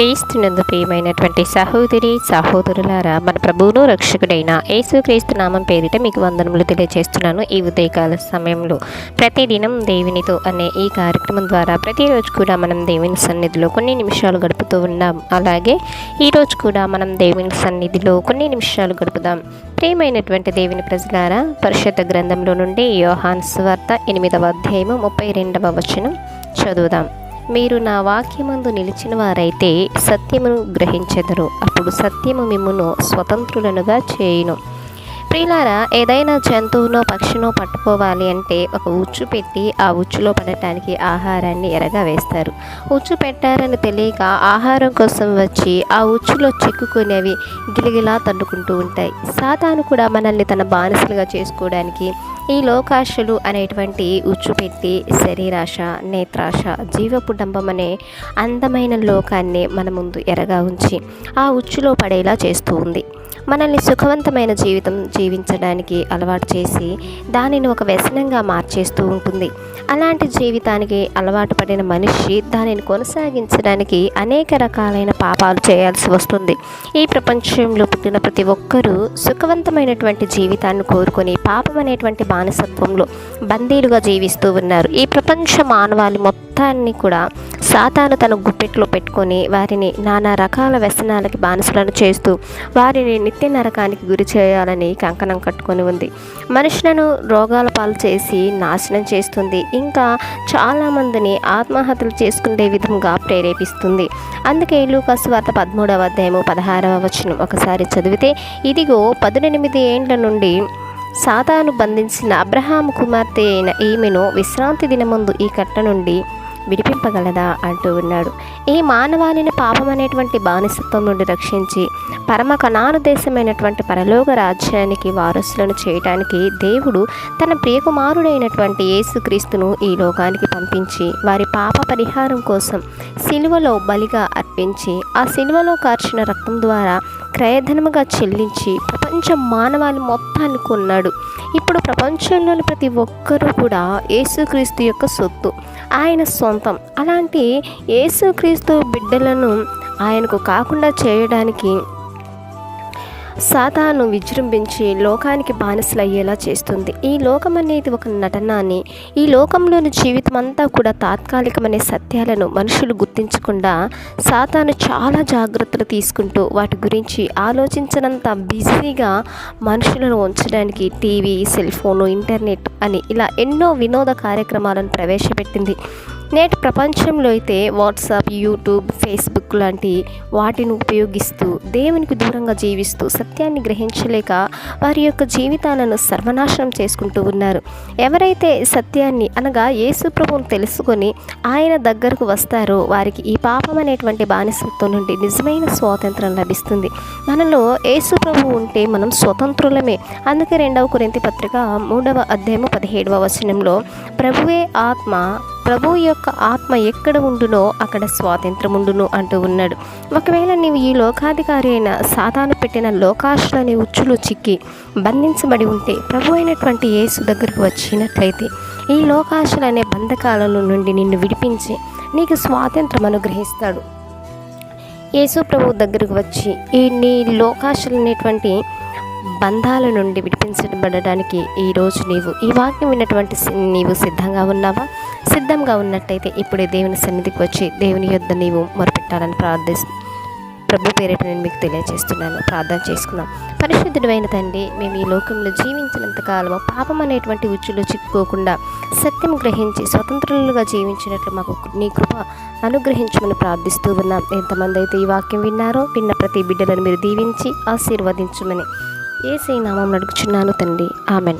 క్రీస్తునందు ప్రియమైనటువంటి సహోదరి సహోదరులారా మన ప్రభువును రక్షకుడైన యేసుక్రీస్తు నామం పేరిట మీకు వందనములు తెలియజేస్తున్నాను ఈ ఉదయకాల సమయంలో. ప్రతిదినం దేవునితో అనే ఈ కార్యక్రమం ద్వారా ప్రతిరోజు కూడా మనం దేవుని సన్నిధిలో కొన్ని నిమిషాలు గడుపుతూ ఉన్నాం. అలాగే ఈరోజు కూడా మనం దేవుని సన్నిధిలో కొన్ని నిమిషాలు గడుపుదాం. ప్రియమైనటువంటి దేవుని ప్రజలారా పరిషత్ గ్రంథంలో నుండి యోహాన్ స్వార్త ఎనిమిదవ అధ్యాయము ముప్పై రెండవ వచనం చదువుదాం. మీరు నా వాక్యమందు నిలిచిన వారైతే సత్యమును గ్రహించెదరు. అప్పుడు సత్యము మిమ్మును స్వతంత్రులనుగా చేయును. ప్రియులారా ఏదైనా జంతువునో పక్షినో పట్టుకోవాలి అంటే ఒక ఉచ్చు పెట్టి ఆ ఉచ్చులో పడటానికి ఆహారాన్ని ఎరగా వేస్తారు. ఉచ్చు పెట్టారని తెలియక ఆహారం కోసం వచ్చి ఆ ఉచ్చులో చిక్కుకునేవి గిలిగిలా తన్నుకుంటూ ఉంటాయి. సాతాను కూడా మనల్ని తన బానిసలుగా చేసుకోవడానికి ఈ లోకాశలు అనేటువంటి ఉచ్చు పెట్టి శరీరాశ నేత్రాశ జీవపుడంబం అనే అందమైన లోకాన్ని మన ముందు ఎరగా ఉంచి ఆ ఉచ్చులో పడేలా చేస్తూ ఉంది. మనల్ని సుఖవంతమైన జీవితం జీవించడానికి అలవాటు చేసి దానిని ఒక వ్యసనంగా మార్చేస్తూ ఉంటుంది. అలాంటి జీవితానికి అలవాటు పడిన మనిషి దానిని కొనసాగించడానికి అనేక రకాలైన పాపాలు చేయాల్సి వస్తుంది. ఈ ప్రపంచంలో పుట్టిన ప్రతి ఒక్కరూ సుఖవంతమైనటువంటి జీవితాన్ని కోరుకొని పాపం అనేటువంటి బానిసత్వంలో బందీలుగా జీవిస్తూ ఉన్నారు. ఈ ప్రపంచ మానవాళి మొత్తాన్ని కూడా సాతాను తన గుప్పెట్లో పెట్టుకొని వారిని నానా రకాల వ్యసనాలకి బానిసలను చేస్తూ వారిని నిత్య నరకానికి గురి చేయాలని కంకణం కట్టుకొని ఉంది. మనుషులను రోగాల పాలు చేసి నాశనం చేస్తుంది. ఇంకా చాలామందిని ఆత్మహత్యలు చేసుకునే విధంగా ప్రేరేపిస్తుంది. అందుకే లూకాసు వార్త పదమూడవ అధ్యాయము పదహారవ వచనం ఒకసారి చదివితే ఇదిగో పద్దెనిమిది ఏండ్ల నుండి సాతాను బంధించిన అబ్రహాం కుమార్తె అయిన ఈమెను విశ్రాంతి దినముందు ఈ కట్ట నుండి విడిపింపగలదా అంటూ ఉన్నాడు. ఈ మానవాళిని పాపం అనేటువంటి బానిసత్వం నుండి రక్షించి పరమ కణానుదేశమైనటువంటి పరలోక రాజ్యానికి వారసులను చేయటానికి దేవుడు తన ప్రియకుమారుడైనటువంటి యేసుక్రీస్తును ఈ లోకానికి పంపించి వారి పాప పరిహారం కోసం సిలువలో బలిగా అర్పించి ఆ సిలువలో కార్చిన రక్తం ద్వారా క్రయధనముగా చెల్లించి ప్రపంచ మానవాళి మొత్తాన్ని కొన్నాడు. ఇప్పుడు ప్రపంచంలోని ప్రతి ఒక్కరూ కూడా యేసుక్రీస్తు యొక్క సొత్తు. ఆయన సొంత అలాంటి యేసుక్రీస్తు బిడ్డలను ఆయనకు కాకుండా చేయడానికి సాతాను విజృంభించి లోకానికి బానిసలయ్యేలా చేస్తుంది. ఈ లోకం అనేది ఒక నటనాన్ని ఈ లోకంలోని జీవితం అంతా కూడా తాత్కాలికమనే సత్యాలను మనుషులు గుర్తించకుండా సాతాను చాలా జాగ్రత్తలు తీసుకుంటూ వాటి గురించి ఆలోచించినంత బిజీగా మనుషులను ఉంచడానికి టీవీ సెల్ ఫోను ఇంటర్నెట్ అని ఇలా ఎన్నో వినోద కార్యక్రమాలను ప్రవేశపెట్టింది. నేటి ప్రపంచంలో అయితే వాట్సాప్ యూట్యూబ్ ఫేస్బుక్ లాంటి వాటిని ఉపయోగిస్తూ దేవునికి దూరంగా జీవిస్తూ సత్యాన్ని గ్రహించలేక వారి యొక్క జీవితాలను సర్వనాశనం చేసుకుంటూ ఉన్నారు. ఎవరైతే సత్యాన్ని అనగా యేసు తెలుసుకొని ఆయన దగ్గరకు వస్తారో వారికి ఈ పాపం అనేటువంటి బానిసత్వం నుండి నిజమైన స్వాతంత్రం లభిస్తుంది. మనలో యేసుప్రభు ఉంటే మనం స్వతంత్రులమే. అందుకే రెండవ కురింతి పత్రిక మూడవ అధ్యాయము పదిహేడవ వచనంలో ప్రభువే ఆత్మ ప్రభు యొక్క ఆత్మ ఎక్కడ ఉండునో అక్కడ స్వాతంత్రం ఉండును అంటూ ఉన్నాడు. ఒకవేళ నీవు ఈ లోకాధికారి అయిన సాతాను పెట్టిన లోకాశులనే ఉచ్చులు చిక్కి బంధించబడి ఉంటే ప్రభు అయినటువంటి యేసు దగ్గరకు వచ్చినట్లయితే ఈ లోకాశులు అనే బంధకాలను నుండి నిన్ను విడిపించి నీకు స్వాతంత్రం అనుగ్రహిస్తాడు. యేసు ప్రభు దగ్గరకు వచ్చి ఈ నీ లోకాశులు అనేటువంటి బంధాల నుండి విడిపించబడడానికి ఈరోజు నీవు ఈ వాక్యం విన్నటువంటి నీవు సిద్ధంగా ఉన్నావా? సిద్ధంగా ఉన్నట్టయితే ఇప్పుడే దేవుని సన్నిధికి వచ్చి దేవుని యొద్ద నీవు మొరపెట్టాలని ప్రార్థిస్తు ప్రభు పేరిట నేను మీకు తెలియజేస్తున్నాను. ప్రార్థన చేసుకున్నాం పరిశుద్ధుడైన తండ్రి మేము ఈ లోకంలో జీవించినంత కాలము పాపం అనేటువంటి ఉచ్చులో చిక్కుకోకుండా సత్యం గ్రహించి స్వతంత్రులుగా జీవించినట్లు మాకు నీ కృప అనుగ్రహించమని ప్రార్థిస్తూ ఉన్నాం. ఎంతమంది అయితే ఈ వాక్యం విన్నారో విన్న ప్రతి బిడ్డలను మీరు దీవించి ఆశీర్వదించమని ఏసై నామం నడుచున్నాను తండ్రి. ఆమెన్.